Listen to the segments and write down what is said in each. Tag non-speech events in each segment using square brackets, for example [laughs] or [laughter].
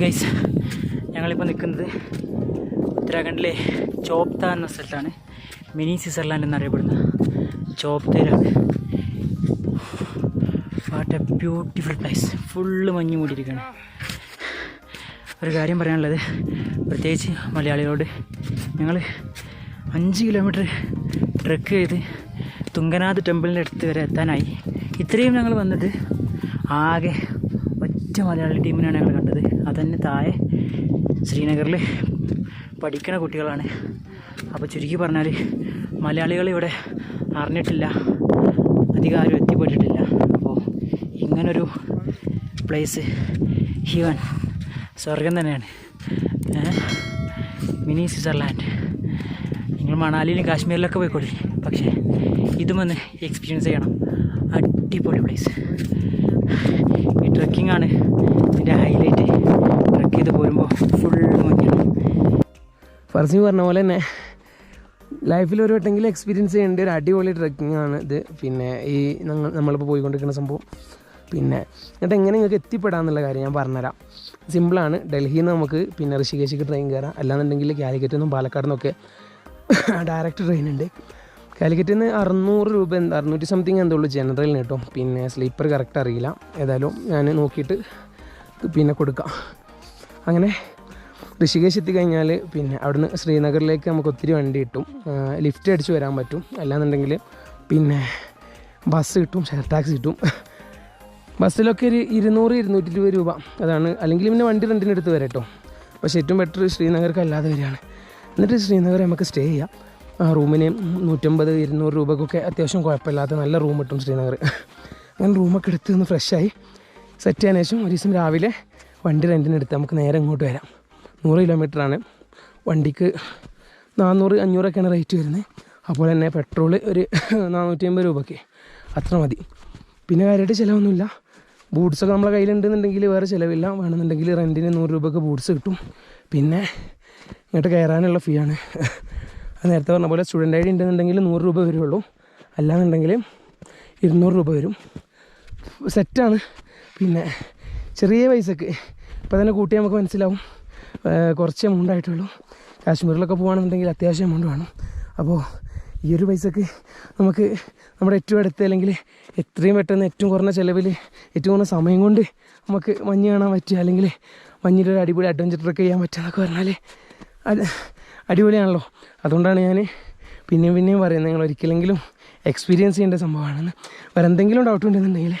Guys ഞങ്ങളിപ്പോൾ നിൽക്കുന്നത് ഉത്തരാഖണ്ഡിലെ ചോപ്ത എന്ന സ്ഥലത്താണ്. മിനി സ്വിറ്റ്സർലാൻഡ് എന്നറിയപ്പെടുന്ന ചോപ്തയിലാണ് what a beautiful place full മഞ്ഞ് മൂടിയിരിക്കുകയാണ്. ഒരു കാര്യം പറയാനുള്ളത്. പ്രത്യേകിച്ച് മലയാളികളോട് ഞങ്ങൾ അഞ്ച് കിലോമീറ്റർ ട്രക്ക് ചെയ്ത് തുങ്കനാഥ് ടെമ്പിളിന്റെ അടുത്ത് വരെ എത്താനായി. ഇത്രയും ഞങ്ങൾ വന്നിട്ട് ആകെ ഒറ്റ മലയാളി ടീമിനാണ് ഞങ്ങൾ കണ്ടത്. അതന്നെ താഴെ ശ്രീനഗറിൽ പഠിക്കുന്ന കുട്ടികളാണ്. അപ്പോൾ ചുരുക്കി പറഞ്ഞാൽ മലയാളികൾ ഇവിടെ അറിഞ്ഞിട്ടില്ല അധികം ആരും എത്തിപ്പെട്ടിട്ടില്ല. അപ്പോൾ ഇങ്ങനൊരു പ്ലേസ് ഹിവൻ സ്വർഗം തന്നെയാണ്. Mini Switzerland. നിങ്ങൾ മണാലിയിലും കാശ്മീരിലൊക്കെ പോയിക്കോളി. പക്ഷേ ഇതും ഒന്ന് എക്സ്പീരിയൻസ് ചെയ്യണം. അടിപൊളി പ്ലേസ് ഈ ട്രക്കിംഗ് ആണ് ഇതിന്റെ ഹൈലൈറ്റ് ചെയ്ത് പോരുമ്പോൾ ഫുൾ മഞ്ഞാണ്. ഫർസി പറഞ്ഞ പോലെ തന്നെ ലൈഫിൽ ഒരു വട്ടെങ്കിലും എക്സ്പീരിയൻസ് ചെയ്യേണ്ട ഒരു അടിപൊളി ട്രക്കിംഗ് ആണ് ഇത്. പിന്നെ ഈ ഞങ്ങൾ നമ്മളിപ്പോൾ പോയിക്കൊണ്ടിരിക്കുന്ന സംഭവം. പിന്നെ എന്നിട്ട് എങ്ങനെ നിങ്ങൾക്ക് എത്തിപ്പെടാമെന്നുള്ള കാര്യം ഞാൻ പറഞ്ഞുതരാം. സിമ്പിളാണ് ഡൽഹിയിൽ നിന്ന് നമുക്ക് പിന്നെ ഋഷികേശിക്ക് ട്രെയിൻ കയറാം അല്ലാന്നുണ്ടെങ്കിൽ കാലിക്കറ്റിൽ നിന്നും പാലക്കാട് നിന്നൊക്കെ [laughs] ഡയറക്റ്റ് ട്രെയിൻ ഉണ്ട്. കാലിക്കറ്റിൽ നിന്ന് അറുന്നൂറ് രൂപ എന്താ അറുന്നൂറ്റി സംതിങ് എന്തോ ഉള്ളൂ ജനറലിന് കേട്ടോ. പിന്നെ സ്ലീപ്പർ കറക്റ്റ് അറിയില്ല. ഏതായാലും ഞാൻ നോക്കിയിട്ട് പിന്നെ കൊടുക്കാം. അങ്ങനെ ഋഷികേശ് എത്തിക്കഴിഞ്ഞാൽ പിന്നെ അവിടുന്ന് ശ്രീനഗറിലേക്ക് നമുക്ക് ഒത്തിരി വണ്ടി കിട്ടും. ലിഫ്റ്റ് അടിച്ച് വരാൻ പറ്റും. അല്ലാന്നുണ്ടെങ്കിൽ പിന്നെ ബസ് കിട്ടും ഷെയർ ടാക്സി കിട്ടും. ബസ്സിലൊക്കെ ഒരു ഇരുന്നൂറ് ഇരുന്നൂറ്റി ഇരുപത് രൂപ. അതാണ്. അല്ലെങ്കിൽ പിന്നെ വണ്ടി റെന്റിന് എടുത്ത് വരാം കേട്ടോ. പക്ഷേ ഏറ്റവും ബെറ്റർ ശ്രീനഗർക്ക് അല്ലാതെ വരികയാണ്. എന്നിട്ട് ശ്രീനഗർ നമുക്ക് സ്റ്റേ ചെയ്യാം. റൂമിന് നൂറ്റമ്പത് ഇരുന്നൂറ് രൂപക്കൊക്കെ അത്യാവശ്യം കുഴപ്പമില്ലാത്ത നല്ല റൂം കിട്ടും ശ്രീനഗർ. അങ്ങനെ റൂമൊക്കെ എടുത്ത് ഒന്ന് ഫ്രഷായി സെറ്റ് ചെയ്യാൻ ശേഷം ഒരു ദിവസം രാവിലെ വണ്ടി റെന്റിന് എടുത്ത് നമുക്ക് നേരെ ഇങ്ങോട്ട് വരാം. നൂറ് കിലോമീറ്ററാണ് വണ്ടിക്ക് നാനൂറ് അഞ്ഞൂറൊക്കെയാണ് റേറ്റ് വരുന്നത്. അപ്പോൾ തന്നെ പെട്രോൾ ഒരു [laughs] നാനൂറ്റി അമ്പത് രൂപയ്ക്ക് അത്ര മതി. പിന്നെ കാര്യമായിട്ട് ചിലവൊന്നുമില്ല. ബൂട്ട്സൊക്കെ നമ്മളെ കയ്യിലുണ്ടെന്നുണ്ടെങ്കിൽ വേറെ ചിലവില്ല. വേണമെന്നുണ്ടെങ്കിൽ റെന്റിന് നൂറ് രൂപയ്ക്ക് ബൂട്ട്സ് കിട്ടും. പിന്നെ ഇങ്ങോട്ട് കയറാനുള്ള ഫീ ആണ്. നേരത്തെ പറഞ്ഞ പോലെ സ്റ്റുഡന്റ് ഐ ഡി ഉണ്ടെന്നുണ്ടെങ്കിൽ നൂറ് രൂപ വരുള്ളൂ. അല്ലാന്നുണ്ടെങ്കിൽ ഇരുന്നൂറ് രൂപ വരും. സെറ്റാണ് പിന്നെ ചെറിയ പൈസക്ക്. ഇപ്പോൾ തന്നെ കൂട്ടി നമുക്ക് മനസ്സിലാവും. കുറച്ച് എമൗണ്ട് ആയിട്ടുള്ളൂ. കാശ്മീരിലൊക്കെ പോകുകയാണെന്നുണ്ടെങ്കിൽ അത്യാവശ്യം എമൗണ്ട് വേണം. അപ്പോൾ ഈ ഒരു പൈസക്ക് നമുക്ക് നമ്മുടെ ഏറ്റവും അടുത്ത് അല്ലെങ്കിൽ എത്രയും പെട്ടെന്ന് ഏറ്റവും കുറഞ്ഞ ചിലവിൽ ഏറ്റവും കുറഞ്ഞ സമയം കൊണ്ട് നമുക്ക് മഞ്ഞ് കാണാൻ പറ്റുക. അല്ലെങ്കിൽ മഞ്ഞിന്റെ ഒരു അടിപൊളി അഡ്വഞ്ചർ ട്രക്ക് ചെയ്യാൻ പറ്റുക എന്നൊക്കെ പറഞ്ഞാൽ അത് അടിപൊളിയാണല്ലോ. അതുകൊണ്ടാണ് ഞാൻ പിന്നെയും പിന്നെയും പറയുന്നത്. നിങ്ങൾ ഒരിക്കലെങ്കിലും എക്സ്പീരിയൻസ് ചെയ്യേണ്ട സംഭവമാണെന്ന്. വേറെ എന്തെങ്കിലും ഡൗട്ട് ഉണ്ടെന്നുണ്ടെങ്കിൽ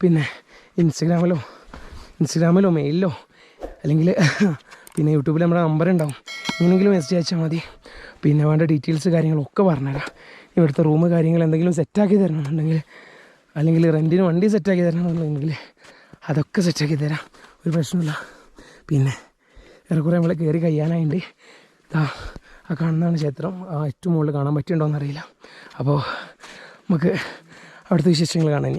പിന്നെ ഇൻസ്റ്റഗ്രാമിലോ ഇൻസ്റ്റഗ്രാമിലോ മെയിലിലോ അല്ലെങ്കിൽ പിന്നെ യൂട്യൂബിൽ നമ്മുടെ നമ്പർ ഉണ്ടാവും. എങ്ങനെയെങ്കിലും മെസ്സേജ് അയച്ചാൽ മതി. പിന്നെ വേണ്ട ഡീറ്റെയിൽസ് കാര്യങ്ങളൊക്കെ പറഞ്ഞുതരാം. ഇവിടുത്തെ റൂം കാര്യങ്ങൾ എന്തെങ്കിലും സെറ്റാക്കി തരണമെന്നുണ്ടെങ്കിൽ അല്ലെങ്കിൽ റെന്റിന് വണ്ടി സെറ്റാക്കി തരണമെന്നുണ്ടെങ്കിൽ അതൊക്കെ സെറ്റാക്കി തരാം. ഒരു പ്രശ്നമില്ല പിന്നെ ഏറെക്കുറെ നമ്മൾ കയറി കഴിയാനായിട്ട് ഇതാ ആ കാണുന്നതാണ് ക്ഷേത്രം. ആ ഏറ്റവും മുകളിൽ കാണാൻ പറ്റുന്നുണ്ടോ എന്നറിയില്ല. അപ്പോൾ നമുക്ക് അവിടുത്തെ വിശേഷങ്ങൾ കാണാൻ